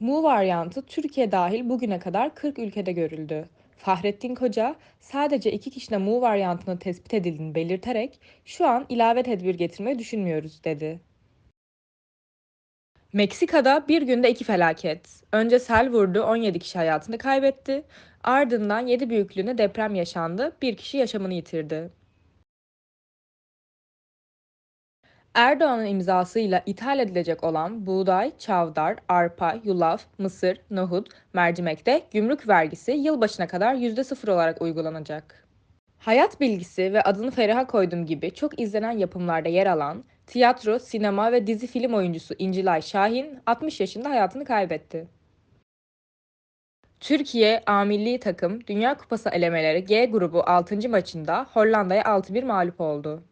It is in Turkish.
Mu varyantı Türkiye dahil bugüne kadar 40 ülkede görüldü. Fahrettin Koca sadece iki kişide Mu varyantının tespit edildiğini belirterek şu an ilave tedbir getirmeyi düşünmüyoruz dedi. Meksika'da bir günde iki felaket. Önce sel vurdu, 17 kişi hayatını kaybetti. Ardından 7 büyüklüğünde deprem yaşandı, bir kişi yaşamını yitirdi. Erdoğan'ın imzasıyla ithal edilecek olan buğday, çavdar, arpa, yulaf, mısır, nohut, mercimekte gümrük vergisi yılbaşına kadar %0 olarak uygulanacak. Hayat bilgisi ve adını Feriha koydum gibi çok izlenen yapımlarda yer alan tiyatro, sinema ve dizi film oyuncusu İncilay Şahin 60 yaşında hayatını kaybetti. Türkiye A takım Dünya Kupası elemeleri G grubu 6. maçında Hollanda'ya 6-1 mağlup oldu.